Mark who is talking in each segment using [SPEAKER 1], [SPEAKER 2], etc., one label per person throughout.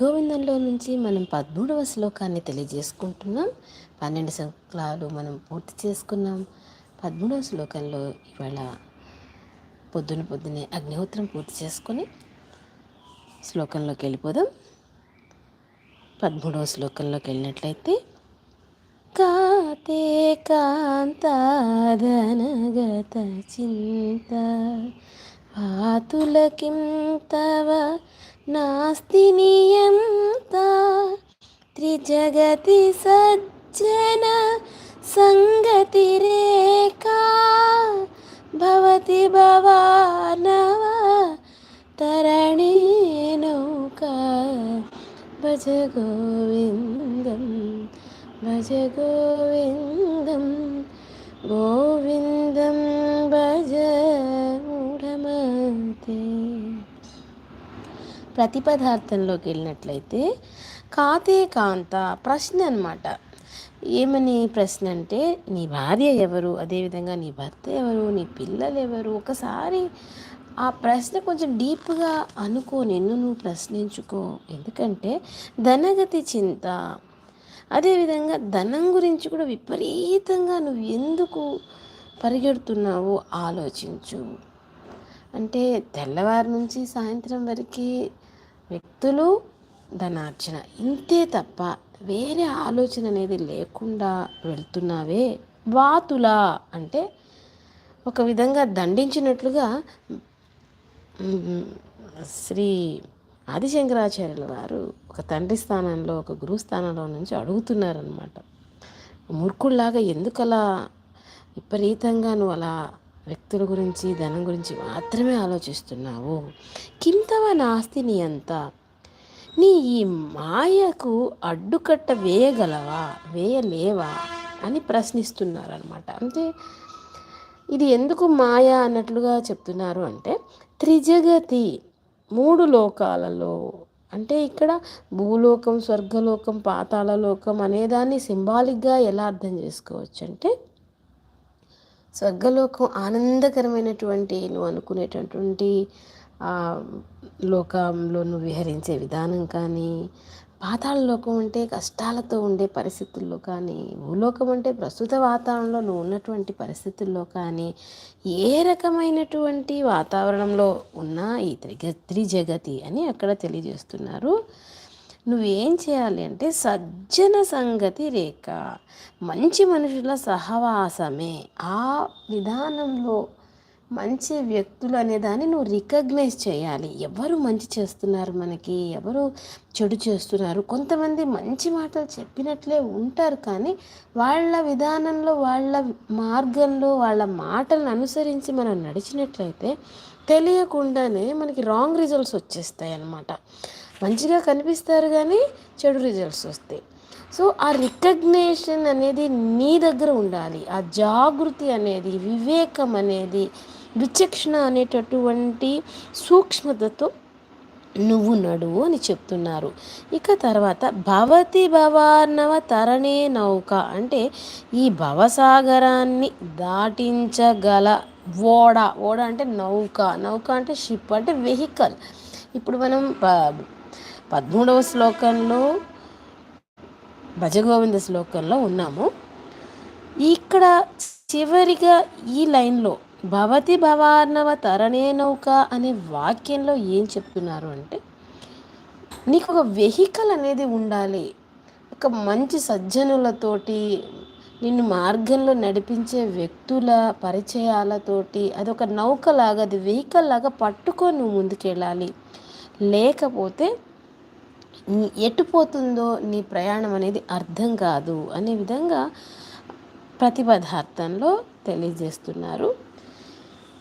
[SPEAKER 1] గోవిందంలో నుంచి మనం పదమూడవ శ్లోకాన్ని తెలియజేసుకుంటున్నాం. పన్నెండు శ్లోకాలు మనం పూర్తి చేసుకున్నాం. పదమూడవ శ్లోకంలో ఇవాళ పొద్దున పొద్దునే అగ్నిహోత్రం పూర్తి చేసుకొని శ్లోకంలోకి వెళ్ళిపోదాం. పదమూడవ శ్లోకంలోకి వెళ్ళినట్లయితే కాతే కాంతాదనగత చింత పాతులకిం తవ నాస్తి నియంత త్రిజగతి సజ్జన సంగతిరేకా భవతి భవానవ తరణే నౌకా భజ గోవిందం భజ గోవిందం గోవిందం ప్రతి పదార్థంలోకి వెళ్ళినట్లయితే కాతే కాంత ప్రశ్న అనమాట ఏమని ప్రశ్న అంటే నీ భార్య ఎవరు? అదేవిధంగా నీ భర్త ఎవరు? నీ పిల్లలు ఎవరు? ఒకసారి ఆ ప్రశ్న కొంచెం డీప్గా అనుకో నిన్ను నువ్వు ప్రశ్నించుకో. ఎందుకంటే ధనగతి చింత. అదేవిధంగా ధనం గురించి కూడా విపరీతంగా నువ్వు ఎందుకు పరిగెడుతున్నావో ఆలోచించు. అంటే తెల్లవారి నుంచి సాయంత్రం వరకు వ్యక్తులు ధనార్జన. ఇంతే తప్ప వేరే ఆలోచన అనేది లేకుండా వెళ్తున్నావే. వాతులా అంటే ఒక విధంగా దండించినట్లుగా శ్రీ ఆదిశంకరాచార్యుల వారు ఒక తండ్రి స్థానంలో ఒక గురువు స్థానంలో నుంచి అడుగుతున్నారనమాట మూర్ఖుల్లాగా ఎందుకలా విపరీతంగా నువ్వు అలా వ్యక్తుల గురించి ధనం గురించి మాత్రమే ఆలోచిస్తున్నావు. కింతవ నాస్తి నీ అంతా. నీ ఈ మాయకు అడ్డుకట్ట వేయగలవా? వేయలేవా? అని ప్రశ్నిస్తున్నారు అనమాట అంటే ఇది ఎందుకు మాయ అన్నట్లుగా చెప్తున్నారు అంటే త్రిజగతి మూడు లోకాలలో అంటే ఇక్కడ భూలోకం స్వర్గలోకం పాతాళలోకం అనేదాన్ని సింబాలిక్గా ఎలా అర్థం చేసుకోవచ్చు అంటే స్వర్గలోకం ఆనందకరమైనటువంటి నువ్వు అనుకునేటటువంటి లోకంలో నువ్వు విహరించే విధానం కానీ పాతాళ లోకం అంటే కష్టాలతో ఉండే పరిస్థితుల్లో కానీ భూలోకం అంటే ప్రస్తుత వాతావరణంలో నువ్వు ఉన్నటువంటి పరిస్థితుల్లో కానీ ఏ రకమైనటువంటి వాతావరణంలో ఉన్నా ఈ త్రిగ త్రిజగతి అని అక్కడ తెలియజేస్తున్నారు. నువ్వేం చేయాలి అంటే సజ్జన సంగతి రేఖ. మంచి మనుషుల సహవాసమే. ఆ విధానంలో మంచి వ్యక్తులు అనే దాన్ని నువ్వు రికగ్నైజ్ చేయాలి. ఎవరు మంచి చేస్తున్నారు మనకి? ఎవరు చెడు చేస్తున్నారు? కొంతమంది మంచి మాటలు చెప్పినట్లే ఉంటారు కానీ వాళ్ళ విధానంలో వాళ్ళ మార్గంలో వాళ్ళ మాటలను అనుసరించి మనం నడిచినట్లయితే తెలియకుండానే మనకి రాంగ్ రిజల్ట్స్ వచ్చేస్తాయి అన్నమాట మంచిగా కనిపిస్తారు కానీ చెడు రిజల్ట్స్ వస్తాయి. సో ఆ రికగ్నేషన్ అనేది నీ దగ్గర ఉండాలి. ఆ జాగృతి అనేది వివేకం అనేది విచక్షణ అనేటటువంటి సూక్ష్మతతో నువ్వు నడువు అని చెప్తున్నారు. ఇక తర్వాత భవతి భవార్ణవ తరణే నౌక అంటే ఈ భవసాగరాన్ని దాటించగల ఓడ ఓడ అంటే నౌక నౌక అంటే షిప్ అంటే వెహికల్ ఇప్పుడు మనం పదమూడవ శ్లోకంలో భజగోవింద శ్లోకంలో ఉన్నాము. ఇక్కడ చివరిగా ఈ లైన్లో భవతి భవార్ణవ తరణే నౌక అనే వాక్యంలో ఏం చెప్తున్నారు అంటే నీకు ఒక వెహికల్ అనేది ఉండాలి. ఒక మంచి సజ్జనులతోటి నిన్ను మార్గంలో నడిపించే వ్యక్తుల పరిచయాలతోటి అదొక నౌకలాగా అది వెహికల్ లాగా పట్టుకొని నువ్వు ముందుకెళ్ళాలి. లేకపోతే ఎటుపోతుందో నీ ప్రయాణం అనేది అర్థం కాదు అనే విధంగా ప్రతి పదార్థంలో తెలియజేస్తున్నారు.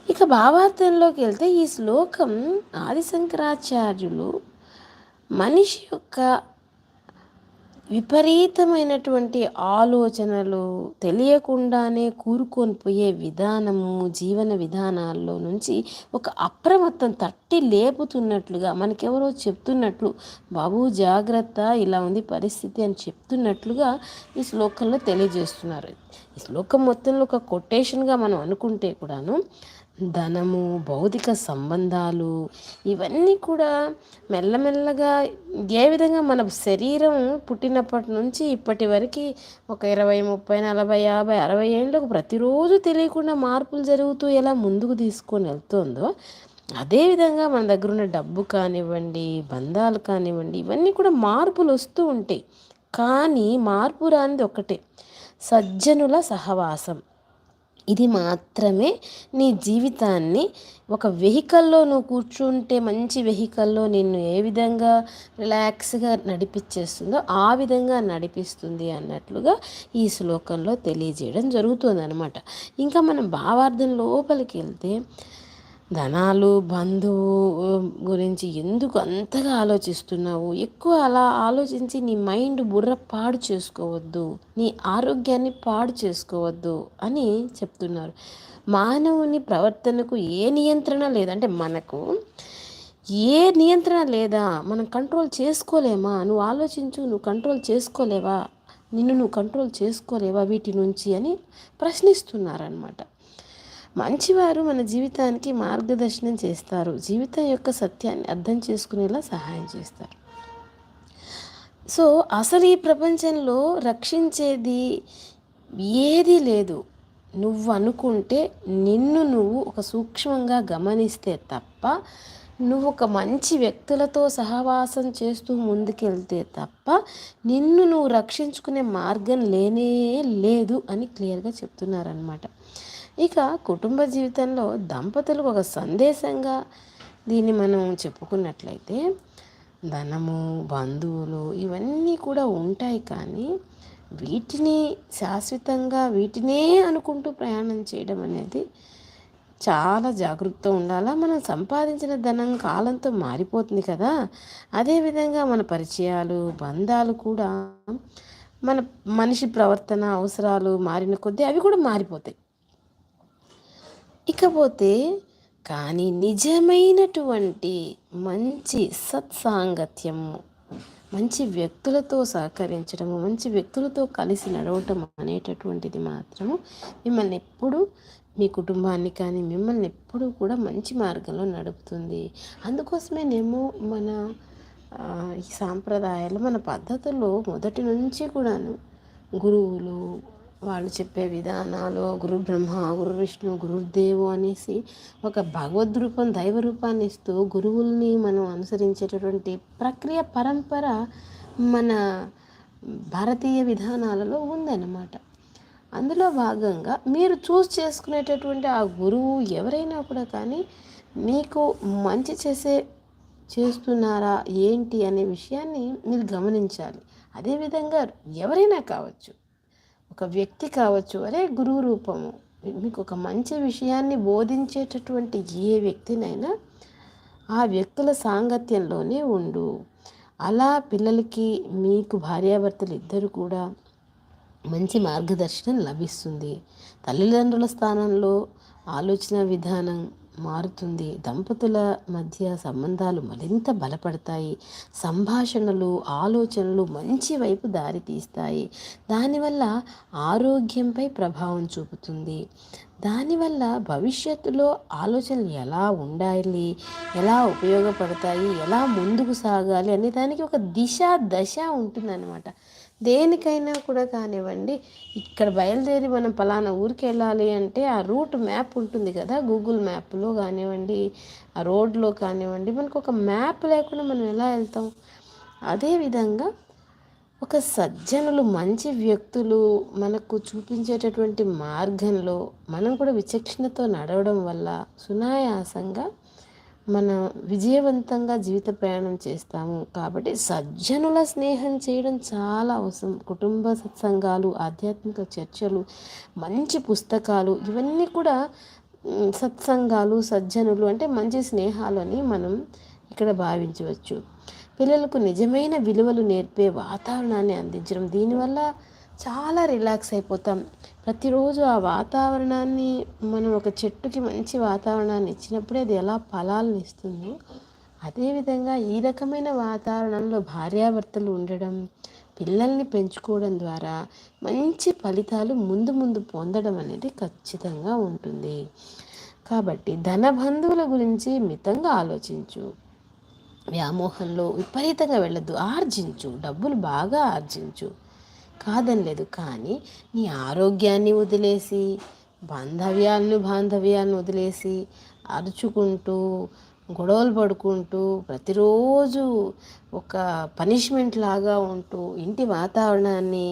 [SPEAKER 1] ఇక భావార్థంలోకి వెళ్తే ఈ శ్లోకం ఆదిశంకరాచార్యులు మనిషి యొక్క విపరీతమైనటువంటి ఆలోచనలు తెలియకుండానే కూరుకొని పోయే విధానము జీవన విధానాల్లో నుంచి ఒక అప్రమత్తం తట్టి లేపుతున్నట్లుగా మనకెవరో చెప్తున్నట్లు బాబు జాగ్రత్త ఇలా ఉంది పరిస్థితి అని చెప్తున్నట్లుగా ఈ శ్లోకంలో తెలియజేస్తున్నారు. ఈ శ్లోకం మొత్తంలో ఒక కొటేషన్గా మనం అనుకుంటే కూడాను ధనము భౌతిక సంబంధాలు ఇవన్నీ కూడా మెల్లమెల్లగా ఏ విధంగా మన శరీరం పుట్టినప్పటి నుంచి ఇప్పటి వరకు ఒక ఇరవై ముప్పై నలభై యాభై అరవై ఏళ్ళకు ప్రతిరోజు తెలియకుండా మార్పులు జరుగుతూ ఎలా ముందుకు తీసుకొని వెళ్తుందో అదేవిధంగా మన దగ్గర ఉన్న డబ్బు కానివ్వండి బంధాలు కానివ్వండి ఇవన్నీ కూడా మార్పులు వస్తూ ఉంటాయి. కానీ మార్పు రానిది ఒకటే సజ్జనుల సహవాసం. ఇది మాత్రమే నీ జీవితాన్ని ఒక వెహికల్లో నువ్వు కూర్చుంటే మంచి వెహికల్లో నిన్ను ఏ విధంగా రిలాక్స్గా నడిపించేస్తుందో ఆ విధంగా నడిపిస్తుంది అన్నట్లుగా ఈ శ్లోకంలో తెలియజేయడం జరుగుతుంది అనమాట ఇంకా మనం భావార్థం లోపలికి వెళ్తే ధనాలు బంధువు గురించి ఎందుకు అంతగా ఆలోచిస్తున్నావు? ఎక్కువ అలా ఆలోచించి నీ మైండ్ బుర్ర పాడు చేసుకోవద్దు నీ ఆరోగ్యాన్ని పాడు చేసుకోవద్దు అని చెప్తున్నారు. మానవుని ప్రవర్తనకు ఏ నియంత్రణ లేదంటే మనకు ఏ నియంత్రణ లేదా? మనం కంట్రోల్ చేసుకోలేమా? నువ్వు ఆలోచించు నువ్వు కంట్రోల్ చేసుకోలేవా? నిన్ను నువ్వు కంట్రోల్ చేసుకోలేవా వీటి నుంచి అని ప్రశ్నిస్తున్నారనమాట మంచివారు మన జీవితానికి మార్గదర్శనం చేస్తారు. జీవితం యొక్క సత్యాన్ని అర్థం చేసుకునేలా సహాయం చేస్తారు. సో అసలు ఈ ప్రపంచంలో రక్షించేది ఏది లేదు. నువ్వు అనుకుంటే నిన్ను నువ్వు ఒక సూక్ష్మంగా గమనిస్తే తప్ప నువ్వు ఒక మంచి వ్యక్తులతో సహవాసం చేస్తూ ముందుకెళ్తే తప్ప నిన్ను నువ్వు రక్షించుకునే మార్గం లేనే లేదు అని క్లియర్గా చెప్తున్నారనమాట ఇక కుటుంబ జీవితంలో దంపతులకు ఒక సందేశంగా దీన్ని మనం చెప్పుకున్నట్లయితే ధనము బంధువులు ఇవన్నీ కూడా ఉంటాయి కానీ వీటిని శాశ్వతంగా వీటినే అనుకుంటూ ప్రయాణం చేయడం అనేది చాలా జాగ్రత్త ఉండాలా? మనం సంపాదించిన ధనం కాలంతో మారిపోతుంది కదా. అదేవిధంగా మన పరిచయాలు బంధాలు కూడా మన మనిషి ప్రవర్తన అవసరాలు మారిన కొద్దీ అవి కూడా మారిపోతాయి. ఇకపోతే కానీ నిజమైనటువంటి మంచి సత్సాంగత్యము మంచి వ్యక్తులతో సహకరించడము మంచి వ్యక్తులతో కలిసి నడవటం అనేటటువంటిది మాత్రము మిమ్మల్ని ఎప్పుడు మీ కుటుంబాన్ని కానీ మిమ్మల్ని ఎప్పుడూ కూడా మంచి మార్గంలో నడుపుతుంది. అందుకోసమే నేమో మన ఈ సాంప్రదాయాలు మన పద్ధతుల్లో మొదటి నుంచి కూడాను గురువులు వాళ్ళు చెప్పే విధానాలు గురు బ్రహ్మ గురు విష్ణు గురుదేవు అనేసి ఒక భగవద్ రూపం దైవ రూపాన్ని ఇస్తూ గురువుల్ని మనం అనుసరించేటటువంటి ప్రక్రియ పరంపర మన భారతీయ విధానాలలో ఉందన్నమాట. అందులో భాగంగా మీరు చూస్ చేసుకునేటటువంటి ఆ గురువు ఎవరైనా కూడా కానీ మీకు మంచి చేసే చేస్తున్నారా ఏంటి అనే విషయాన్ని మీరు గమనించాలి. అదేవిధంగా ఎవరైనా కావచ్చు. ఒక వ్యక్తి కావచ్చు అరే గురువు రూపము మీకు ఒక మంచి విషయాన్ని బోధించేటటువంటి ఏ వ్యక్తినైనా ఆ వ్యక్తుల సాంగత్యంలోనే ఉండు. అలా పిల్లలకి మీకు భార్యాభర్తలు ఇద్దరు కూడా మంచి మార్గదర్శనం లభిస్తుంది. తల్లిదండ్రుల స్థానంలో ఆలోచన విధానం మారుతుంది. దంపతుల మధ్య సంబంధాలు మరింత బలపడతాయి. సంభాషణలు ఆలోచనలు మంచి వైపు దారి తీస్తాయి. దానివల్ల ఆరోగ్యంపై ప్రభావం చూపుతుంది. దానివల్ల భవిష్యత్తులో ఆలోచనలు ఎలా ఉండాలి ఎలా ఉపయోగపడతాయి ఎలా ముందుకు సాగాలి అనే దానికి ఒక దిశ దశ ఉంటుందన్నమాట. దేనికైనా కూడా కానివ్వండి ఇక్కడ బయలుదేరి మనం పలానా ఊరికి వెళ్ళాలి అంటే ఆ రూట్ మ్యాప్ ఉంటుంది కదా గూగుల్ మ్యాప్లో కానివ్వండి ఆ రోడ్లో కానివ్వండి మనకు ఒక మ్యాప్ లేకుండా మనం ఎలా వెళ్తాం? అదేవిధంగా ఒక సజ్జనులు మంచి వ్యక్తులు మనకు చూపించేటటువంటి మార్గంలో మనం కూడా విచక్షణతో నడవడం వల్ల సునాయాసంగా మనం విజయవంతంగా జీవిత ప్రయాణం చేస్తాము కాబట్టి సజ్జనుల స్నేహం చేయడం చాలా అవసరం. కుటుంబ సత్సంగాలు ఆధ్యాత్మిక చర్చలు మంచి పుస్తకాలు ఇవన్నీ కూడా సత్సంగాలు సజ్జనులు అంటే మంచి స్నేహాలు అని మనం ఇక్కడ భావించవచ్చు. పిల్లలకు నిజమైన విలువలు నేర్పే వాతావరణాన్ని అందించడం. దీనివల్ల చాలా రిలాక్స్ అయిపోతాం. ప్రతిరోజు ఆ వాతావరణాన్ని మనం ఒక చెట్టుకి మంచి వాతావరణాన్ని ఇచ్చినప్పుడే అది ఎలా ఫలాలను ఇస్తుందో అదేవిధంగా ఈ రకమైన వాతావరణంలో భార్యాభర్తలు ఉండడం పిల్లల్ని పెంచుకోవడం ద్వారా మంచి ఫలితాలు ముందు ముందు పొందడం అనేది ఖచ్చితంగా ఉంటుంది. కాబట్టి ధన బంధువుల గురించి మితంగా ఆలోచించు. వ్యామోహంలో విపరీతంగా వెళ్ళద్దు. ఆర్జించు. డబ్బులు బాగా ఆర్జించు. కాదనలేదు కానీ నీ ఆరోగ్యాన్ని వదిలేసి బాంధవ్యాలను బాంధవ్యాలను వదిలేసి అరుచుకుంటూ గొడవలు పడుకుంటూ ప్రతిరోజు ఒక పనిష్మెంట్ లాగా ఉంటూ ఇంటి వాతావరణాన్ని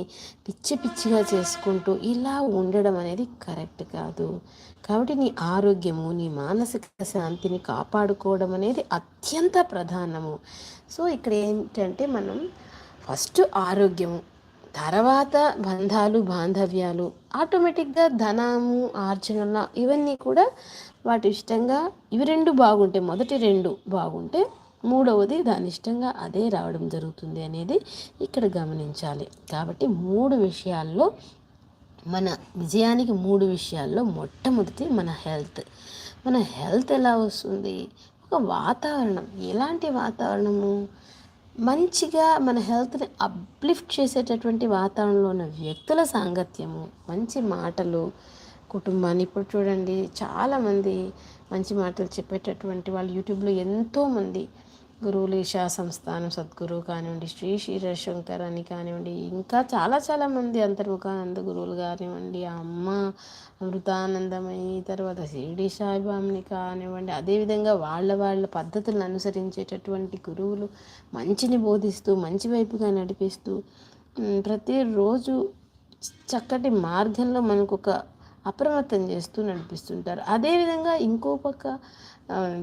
[SPEAKER 1] పిచ్చి పిచ్చిగా చేసుకుంటూ ఇలా ఉండడం అనేది కరెక్ట్ కాదు. కాబట్టి నీ ఆరోగ్యము నీ మానసిక శాంతిని కాపాడుకోవడం అనేది అత్యంత ప్రధానము. సో ఇక్కడ ఏంటంటే మనం ఫస్ట్ ఆరోగ్యము తర్వాత బంధాలు బాంధవ్యాలు ఆటోమేటిక్గా ధనము ఆర్జన ఇవన్నీ కూడా వాటి ఇష్టంగా ఇవి రెండు బాగుంటాయి మొదటి రెండు బాగుంటే మూడవది దాని ఇష్టంగా అదే రావడం జరుగుతుంది అనేది ఇక్కడ గమనించాలి. కాబట్టి మూడు విషయాల్లో మన విజయానికి మూడు విషయాల్లో మొట్టమొదటి మన హెల్త్. మన హెల్త్ ఎలా వస్తుంది? ఒక వాతావరణం. ఎలాంటి వాతావరణము? మంచిగా మన హెల్త్ని అప్లిఫ్ట్ చేసేటటువంటి వాతావరణంలో ఉన్న వ్యక్తుల సాంగత్యము మంచి మాటలు కుటుంబాన్ని ఇప్పుడు చూడండి చాలామంది మంచి మాటలు చెప్పేటటువంటి వాళ్ళు యూట్యూబ్లో ఎంతోమంది గురువులు ఈశా సంస్థానం సద్గురువు కానివ్వండి శ్రీ క్షీరశంకర్ అని కానివ్వండి ఇంకా చాలా చాలా మంది అంతర్ముఖానంద గురువులు కానివ్వండి అమ్మ అమృతానందమయ్యి తర్వాత షిరిడి సాయిబాబుని కానివ్వండి అదేవిధంగా వాళ్ళ వాళ్ళ పద్ధతులను అనుసరించేటటువంటి గురువులు మంచిని బోధిస్తూ మంచి వైపుగా నడిపిస్తూ ప్రతిరోజు చక్కటి మార్గంలో మనకు ఒక అప్రమత్తం చేస్తూ నడిపిస్తుంటారు. అదేవిధంగా ఇంకో పక్క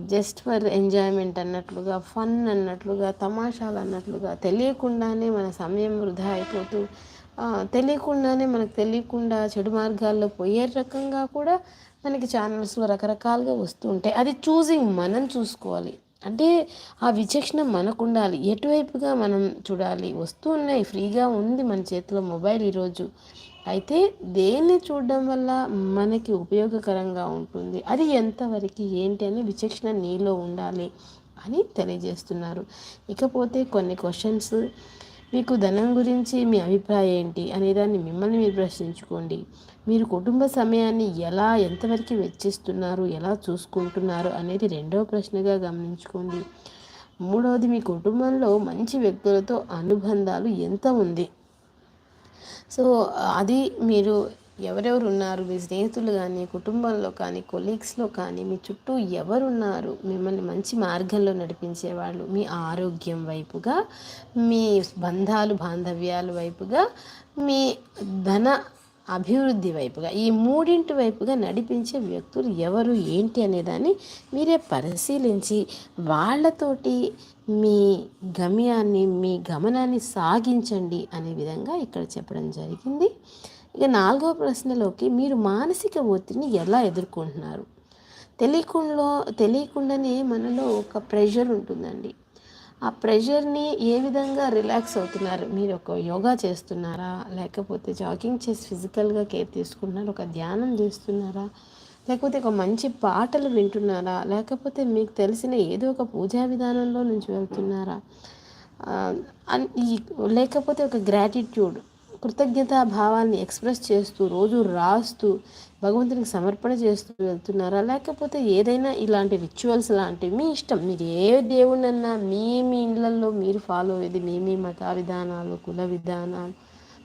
[SPEAKER 1] జస్ట్ ఫర్ ఎంజాయ్మెంట్ అన్నట్లుగా ఫన్ అన్నట్లుగా తమాషాలు అన్నట్లుగా తెలియకుండానే మన సమయం వృధా అయిపోతూ తెలియకుండానే మనకు తెలియకుండా చెడు మార్గాల్లో పోయే రకంగా కూడా మనకి ఛానల్స్లో రకరకాలుగా వస్తూ ఉంటాయి. అది చూసింగ్ మనం చూసుకోవాలి. అంటే ఆ విచక్షణ మనకు ఉండాలి ఎటువైపుగా మనం చూడాలి? వస్తూ ఉన్నాయి. ఫ్రీగా ఉంది మన చేతిలో మొబైల్ ఈరోజు. అయితే దేన్ని చూడడం వల్ల మనకి ఉపయోగకరంగా ఉంటుంది? అది ఎంతవరకు ఏంటి అని విచక్షణ నీలో ఉండాలి అని తెలియజేస్తున్నారు. ఇకపోతే కొన్ని క్వశ్చన్స్ మీకు ధనం గురించి మీ అభిప్రాయం ఏంటి అనేదాన్ని మిమ్మల్ని మీరు ప్రశ్నించుకోండి. మీరు కుటుంబ సమయాన్ని ఎలా ఎంతవరకు వెచ్చిస్తున్నారు ఎలా చూసుకుంటున్నారు అనేది రెండవ ప్రశ్నగా గమనించుకోండి. మూడవది మీ కుటుంబంలో మంచి వ్యక్తులతో అనుబంధాలు ఎంత ఉంది? సో అది మీరు ఎవరెవరు ఉన్నారు మీ స్నేహితులు కానీ కుటుంబంలో కానీ కొలీగ్స్లో కానీ మీ చుట్టూ ఎవరున్నారు? మిమ్మల్ని మంచి మార్గంలో నడిపించేవాళ్ళు మీ ఆరోగ్యం వైపుగా మీ బంధాలు బాంధవ్యాల వైపుగా మీ ధన అభివృద్ధి వైపుగా ఈ మూడింటి వైపుగా నడిపించే వ్యక్తులు ఎవరు ఏంటి అనేదాన్ని మీరే పరిశీలించి వాళ్ళతోటి మీ గమ్యాన్ని మీ గమనాన్ని సాగించండి అనే విధంగా ఇక్కడ చెప్పడం జరిగింది. ఇక నాలుగో ప్రశ్నలోకి మీరు మానసిక ఒత్తిడిని ఎలా ఎదుర్కొంటున్నారు? తెలియకుండా తెలియకుండానే మనలో ఒక ప్రెషర్ ఉంటుందండి. ఆ ప్రెషర్ని ఏ విధంగా రిలాక్స్ అవుతున్నారు? మీరు ఒక యోగా చేస్తున్నారా? లేకపోతే జాగింగ్ చేసి ఫిజికల్గా కేర్ తీసుకుంటున్నారా? ఒక ధ్యానం చేస్తున్నారా? లేకపోతే ఒక మంచి పాటలు వింటున్నారా? లేకపోతే మీకు తెలిసిన ఏదో ఒక పూజా విధానంలో నుంచి వెళ్తున్నారా? లేకపోతే ఒక గ్రాటిట్యూడ్ కృతజ్ఞతా భావాన్ని ఎక్స్ప్రెస్ చేస్తూ రోజు రాస్తూ భగవంతునికి సమర్పణ చేస్తూ వెళ్తున్నారా? లేకపోతే ఏదైనా ఇలాంటి రిచువల్స్ లాంటివి మీ ఇష్టం? మీరు ఏ దేవుణ్ణన్నా మీ మీ ఇళ్ళల్లో మీరు ఫాలో అయ్యేది మీ మీ మత విధానాలు కుల విధానాలు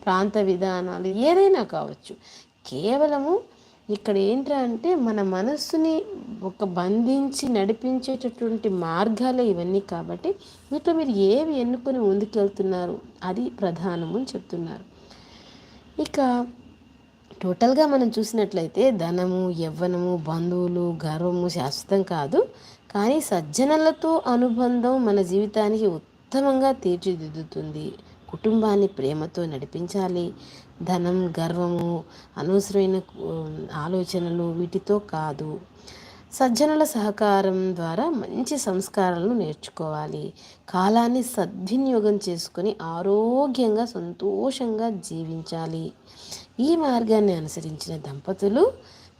[SPEAKER 1] ప్రాంత విధానాలు ఏదైనా కావచ్చు. కేవలము ఇక్కడ ఏంటంటే మన మనస్సుని ఒక బంధించి నడిపించేటటువంటి మార్గాలే ఇవన్నీ కాబట్టి వీటిలో మీరు ఏవి ఎన్నుకొని ముందుకెళ్తున్నారు? అది ప్రధానము అని చెప్తున్నారు. ఇక టోటల్గా మనం చూసినట్లయితే ధనము యవ్వనము బంధువులు గర్వము శాశ్వతం కాదు. కానీ సజ్జనలతో అనుబంధం మన జీవితానికి ఉత్తమంగా తీర్చిదిద్దుతుంది. కుటుంబాన్ని ప్రేమతో నడిపించాలి. ధనం గర్వము అనవసరమైన ఆలోచనలు వీటితో కాదు. సజ్జనుల సహకారం ద్వారా మంచి సంస్కారాలను నేర్చుకోవాలి. కాలాన్ని సద్వినియోగం చేసుకొని ఆరోగ్యంగా సంతోషంగా జీవించాలి. ఈ మార్గాన్ని అనుసరించిన దంపతులు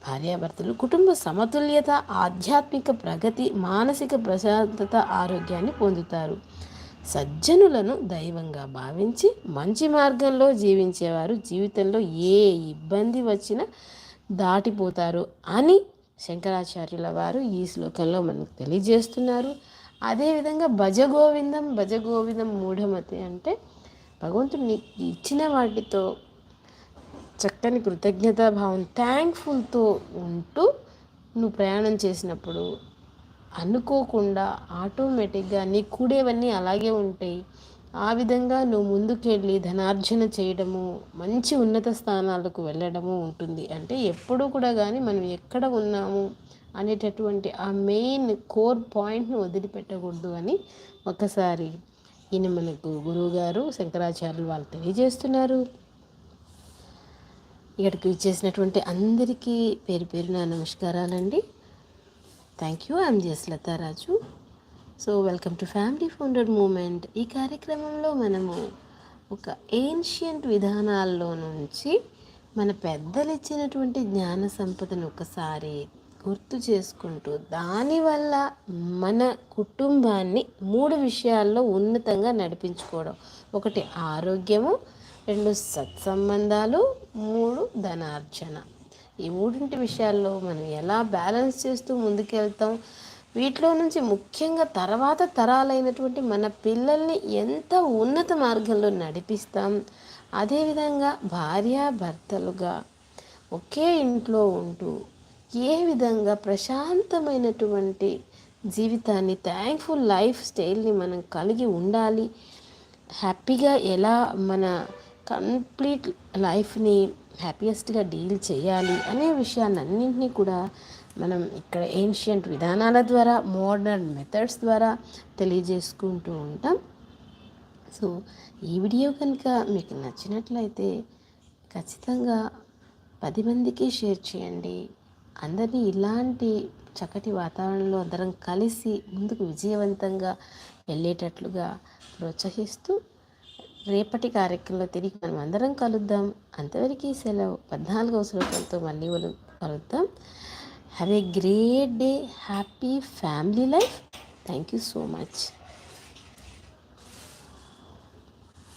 [SPEAKER 1] భార్యాభర్తలు కుటుంబ సమతుల్యత ఆధ్యాత్మిక ప్రగతి మానసిక ప్రశాంతత ఆరోగ్యాన్ని పొందుతారు. సజ్జనులను దైవంగా భావించి మంచి మార్గంలో జీవించేవారు జీవితంలో ఏ ఇబ్బంది వచ్చినా దాటిపోతారు అని శంకరాచార్యుల వారు ఈ శ్లోకంలో మనకు తెలియజేస్తున్నారు. అదేవిధంగా భజగోవిందం భజగోవిందం మూఢమతి అంటే భగవంతుడు నీకు ఇచ్చిన వాటితో చక్కని కృతజ్ఞతాభావం థ్యాంక్ఫుల్తో ఉంటూ నువ్వు ప్రయాణం చేసినప్పుడు అనుకోకుండా ఆటోమేటిక్గా నీ కూడేవన్నీ అలాగే ఉంటాయి. ఆ విధంగా నువ్వు ముందుకెళ్ళి ధనార్జన చేయడము మంచి ఉన్నత స్థానాలకు వెళ్ళడము ఉంటుంది. అంటే ఎప్పుడు కూడా కానీ మనం ఎక్కడ ఉన్నాము అనేటటువంటి ఆ మెయిన్ కోర్ పాయింట్ను వదిలిపెట్టకూడదు అని ఒకసారి ఈయన మనకు గురువుగారు శంకరాచార్యులు వాళ్ళు తెలియజేస్తున్నారు. ఇక్కడికి ఇచ్చేసినటువంటి అందరికీ పేరు పేరు నా నమస్కారాలండి thank you I'm జెస్ Latharaju so welcome to family founder moment ఈ కార్యక్రమంలో మనము ఒక ఏన్షియంట్ విధానాల్లో నుంచి మన పెద్దలు ఇచ్చినటువంటి జ్ఞాన సంపదను ఒకసారి గుర్తు చేసుకుంటూ దానివల్ల మన కుటుంబాన్ని మూడు విషయాల్లో ఉన్నతంగా నడిపించుకోవడం. ఒకటి ఆరోగ్యము రెండు సత్సంబంధాలు మూడు ధనార్జన. ఈ మూడింటి విషయాల్లో మనం ఎలా బ్యాలెన్స్ చేస్తూ ముందుకెళ్తాం? వీటిలో నుంచి ముఖ్యంగా తర్వాత తరాలైనటువంటి మన పిల్లల్ని ఎంత ఉన్నత మార్గంలో నడిపిస్తాం అదేవిధంగా భార్యాభర్తలుగా ఒకే ఇంట్లో ఉంటూ ఏ విధంగా ప్రశాంతమైనటువంటి జీవితాన్ని థ్యాంక్ఫుల్ లైఫ్ స్టైల్ని మనం కలిగి ఉండాలి హ్యాపీగా ఎలా మన కంప్లీట్ లైఫ్ని హ్యాపీయెస్ట్గా డీల్ చేయాలి అనే విషయాలన్నింటినీ కూడా మనం ఇక్కడ ఏన్షియంట్ విధానాల ద్వారా మోడర్న్ మెథడ్స్ ద్వారా తెలియజేసుకుంటూ ఉంటాం. సో ఈ వీడియో కనుక మీకు నచ్చినట్లయితే ఖచ్చితంగా పది మందికి షేర్ చేయండి. అందరినీ ఇలాంటి చక్కటి వాతావరణంలో అందరం కలిసి ముందుకు విజయవంతంగా వెళ్ళేటట్లుగా ప్రోత్సహిస్తూ రేపటి కార్యక్రమంలో తిరిగి మనం అందరం కలుద్దాం. అంతవరకు సెలవు పద్నాలుగవ శ్లోకంతో మళ్ళీ కలుద్దాం. Have a great day. Happy family life. Thank you so much.